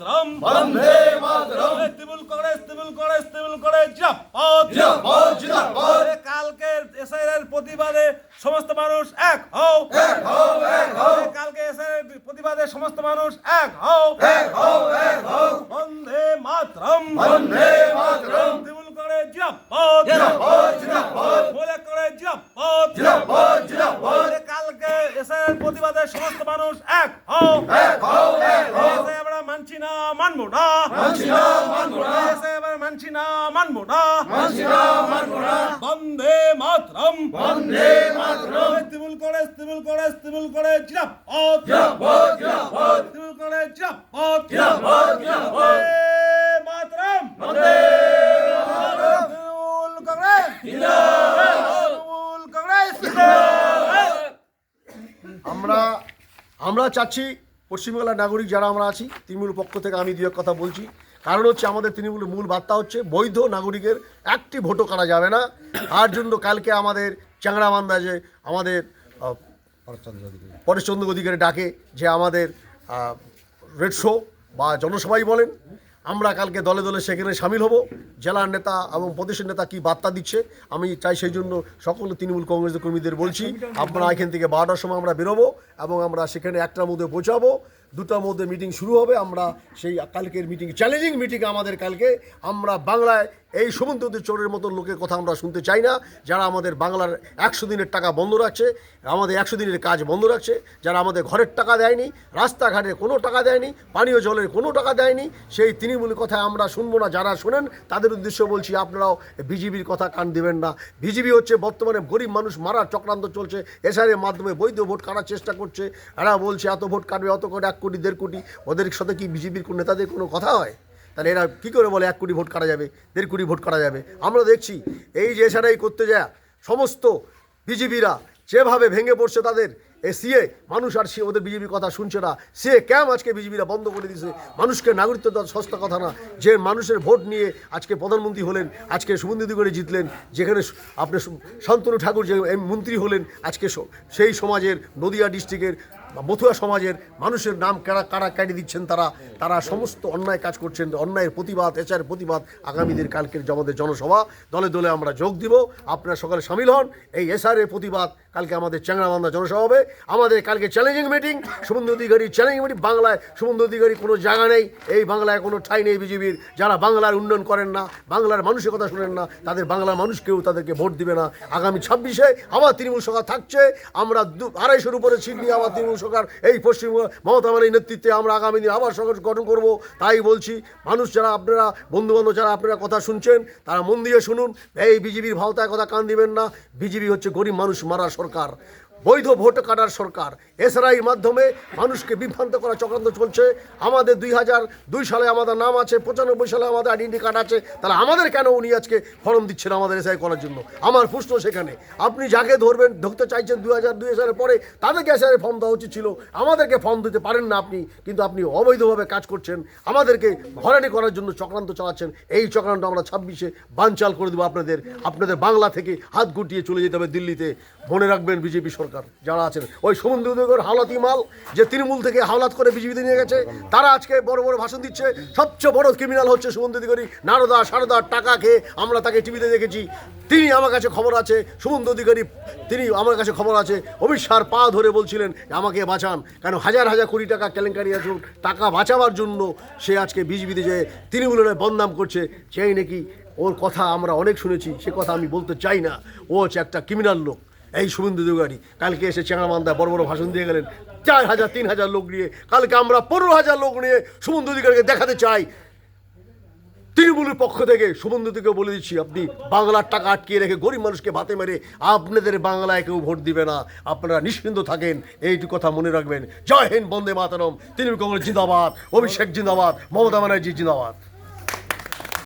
মাতরম। বন্দে মাতরম। তৃণমূল কংগ্রেস তৃণমূল কংগ্রেস তৃণমূল কংগ্রেস জিন্দাবাদ। জিন্দাবাদ জিন্দাবাদ। কালকে এসআইআর প্রতিবাদে সমস্ত মানুষ এক হও। এক হও এক হও। কালকে এসআইআর প্রতিবাদে সমস্ত মানুষ এক হও। এক হও এক হও। বন্দে মাতরম। বন্দে মাতরম। তৃণমূল কংগ্রেস জিন্দাবাদ। জিন্দাবাদ জিন্দাবাদ। মহিলা কংগ্রেস জিন্দাবাদ। জিন্দাবাদ জিন্দাবাদ। কালকে এসআইআর প্রতিবাদে সমস্ত মানুষ এক হও এক হও এসে আমরা মানছি না মানবো না। মানছি না, মানবো না। বন্দে মাতরম। বন্দে মাতরম তৃণমূল কংগ্রেস তৃণমূল কংগ্রেস তৃণমূল জিন্দাবাদ জিন্দাবাদ তৃণমূল জিন্দাবাদ বন্দে মাতরম। বন্দে তৃণমূল কংগ্রেস। আমরা আমরা চাচ্ছি পশ্চিমবাংলার নাগরিক যারা আমরা আছি, তৃণমূল পক্ষ থেকে আমি দু কথা বলছি। কারণ হচ্ছে আমাদের তৃণমূলের মূল বার্তা হচ্ছে, বৈধ নাগরিকের একটি ভোটও করা যাবে না। তার জন্য কালকে আমাদের চ্যাংড়ামান্দা যে আমাদের পরেশচন্দ্র অধিকারী ডাকে যে আমাদের রেড শো বা জনসভাই বলেন। আমরা কালকে দলে দলে সেখানে সামিল হব। জেলার নেতা এবং প্রদেশের নেতা কি বার্তা দিচ্ছে? আমি চাই সেই জন্য সকল তৃণমূল কংগ্রেসের কর্মীদের বলছি, আপনারা এখান থেকে বারোটার সময় আমরা বেরোবো এবং আমরা সেখানে একটার মধ্যে পৌঁছাবো। দুটার মধ্যে মিটিং শুরু হবে। আমরা সেই কালকের মিটিং চ্যালেঞ্জিং মিটিং আমাদের কালকে। আমরা বাংলায় এই সমুদ্রদের চোরের মতো লোকের কথা আমরা শুনতে চাই না। যারা আমাদের বাংলার একশো দিনের টাকা বন্ধ রাখছে, আমাদের একশো দিনের কাজ বন্ধ রাখছে, যারা আমাদের ঘরের টাকা দেয়নি, রাস্তাঘাটে কোনো টাকা দেয়নি, পানীয় জলের কোনো টাকা দেয়নি, সেই তৃণমূল কথা আমরা শুনব না। যারা শোনেন, তাদের উদ্দেশ্য বলছি আপনারাও বিজেপির কথা কান দেবেন না। বিজেপি হচ্ছে বর্তমানে গরিব মানুষ, মারার চক্রান্ত চলছে। এসআরের মাধ্যমে বৈধ ভোট কাটার চেষ্টা করছে। এরা বলছে, এত ভোট কাটবে, অত করে এক কোটি, দেড় কোটি, ওদের সাথে কি বিজেপির কোনো নেতাদের কোনো কথা হয়? তাহলে এরা কী করে বলে এক কোটি ভোট কাটা যাবে, দেড় কোটি ভোট কাটা যাবে? আমরা দেখছি এই যে এসআরআই করতে যায়, সমস্ত বিজেপিরা যেভাবে ভেঙে পড়ছে তাদের, এ সিএ, মানুষ আর সে, ওদের বিজেপির কথা শুনছে না। সে ক্যাম আজকে বিজেপিরা বন্ধ করে দিয়েছে। মানুষকে নাগরিকত্ব দেওয়া সস্তা কথা না। যে মানুষের ভোট নিয়ে আজকে প্রধানমন্ত্রী হলেন, আজকে সুমন্দিদি করে জিতলেন, যেখানে সু- আপনি শান্তনু ঠাকুর যে মন্ত্রী হলেন, আজকে সেই সমাজের নদিয়া ডিস্ট্রিক্টের মথুয়া সমাজের মানুষের নাম কারা কারা কেটে দিচ্ছেন তারা তারা সমস্ত অন্যায় কাজ করছেন, অন্যায়ের প্রতিবাদ, এচার প্রতিবাদ আগামীদের কালকের আমাদের জনসভা। দলে দলে আমরা যোগ দিব। আপনারা সকালে সামিল হন। এই এসআরের প্রতিবাদ কালকে আমাদের চ্যাংরাবান্ধা জনসভা হবে। আমাদের কালকে চ্যালেঞ্জিং মিটিং সুমন্দর অধিকারী চ্যালেঞ্জিং মিটিং বাংলায় সুমন্দর অধিকারী কোনো জায়গা নেই। এই বাংলায় কোনো ঠাই নেই বিজেপির। যারা বাংলার উন্নয়ন করেন না, বাংলার মানুষের কথা শুনেন না, তাদের বাংলার মানুষ কেউ তাদেরকে ভোট দিবে না। আগামী ছাব্বিশে আবার তৃণমূল সরকার থাকছে। আমরা দু- আড়াইশোর উপরে সিট আবার তৃণমূল সরকার, এই পশ্চিমবঙ্গ মমতা মানের নেতৃত্বে আমরা আগামী দিন আবার সরকার গঠন করব। তাই বলছি, মানুষ যারা আপনারা, বন্ধুবান্ধব যারা আপনারা কথা শুনছেন, তারা মন দিয়ে শুনুন। এই বিজেপির ভাওতায় কথা কান দিবেন না। বিজেপি হচ্ছে গরিব মানুষ মারা সরকার। বৈধ ভোট কাটার সরকার। এসআরআই মাধ্যমে মানুষকে বিভ্রান্ত করা চক্রান্ত চলছে। আমাদের দুই হাজার দুই সালে আমাদের নাম আছে, পঁচানব্বই সালে আমাদের আইডেন্টি কার্ড আছে। তাহলে আমাদের কেন উনি আজকে ফর্ম দিচ্ছেন আমাদের এসআই করার জন্য? আমার প্রশ্ন সেখানে, আপনি যাকে ধরবেন, ধরতে চাইছেন দুই হাজার দুই সালের পরে, তাদেরকে এসআই ফর্ম দেওয়া উচিত ছিল। আমাদেরকে ফর্ম দিতে পারেন না আপনি, কিন্তু আপনি অবৈধভাবে কাজ করছেন। আমাদেরকে হয়রানি করার জন্য চক্রান্ত চালাচ্ছেন। এই চক্রান্ত আমরা ছাব্বিশে বানচাল করে দেবো আপনাদের। আপনাদের বাংলা থেকে হাত গুটিয়ে চলে যেতে হবে দিল্লিতে। মনে রাখবেন বিজেপি সরকার। যারা আছেন। ওই সমুদ্র উদয়গর হাওলাতি মাল যে তৃণমূল থেকে হাওলাত করে বিজেপিতে নিয়ে গেছে, তারা আজকে বড় বড় ভাষণ দিচ্ছে। সবচেয়ে বড় ক্রিমিনাল হচ্ছে সুমন্ত অধিকারী নারদা সারদার টাকা খেয়ে আমরা তাকে টিভিতে দেখেছি। তিনি আমার কাছে খবর আছে সুমন্ত অধিকারী তিনি আমার কাছে খবর আছে। অমিত শাহর পা ধরে বলছিলেন আমাকে বাঁচান। কেন হাজার হাজার কোটি টাকা কেলেঙ্কারি আছে, টাকা বাঁচাবার জন্য সে আজকে বিজেপিতে যে তৃণমূলের বদনাম করছে, সেই নাকি ওর কথা আমরা অনেক শুনেছি, সে কথা আমি বলতে চাই না। ও হচ্ছে একটা ক্রিমিনাল লোক। এই শুভেন্দু দেওগাড়ি কালকে এসে চেঙ্গামান্দা বড় বড় ভাষণ দিয়ে গেলেন। চার হাজার, তিন হাজার লোক নিয়ে, কালকে আমরা পনেরো হাজার লোক নিয়ে শুভেন্দু অধিকারীকে দেখাতে চাই। তৃণমূলের পক্ষ থেকে শুভেন্দু থেকে বলে দিচ্ছি, আপনি বাংলার টাকা আটকিয়ে রেখে গরিব মানুষকে ভাতে মেরে আপনাদের বাংলায় কেউ ভোট দিবে না। আপনারা নিশ্চিন্ত থাকেন এইটুকু কথা মনে রাখবেন। জয় হিন্দ, বন্দে মাতারম। তৃণমূল কংগ্রেস জিন্দাবাদ, অভিষেক জিন্দাবাদ, মমতা ব্যানার্জি জিন্দাবাদ।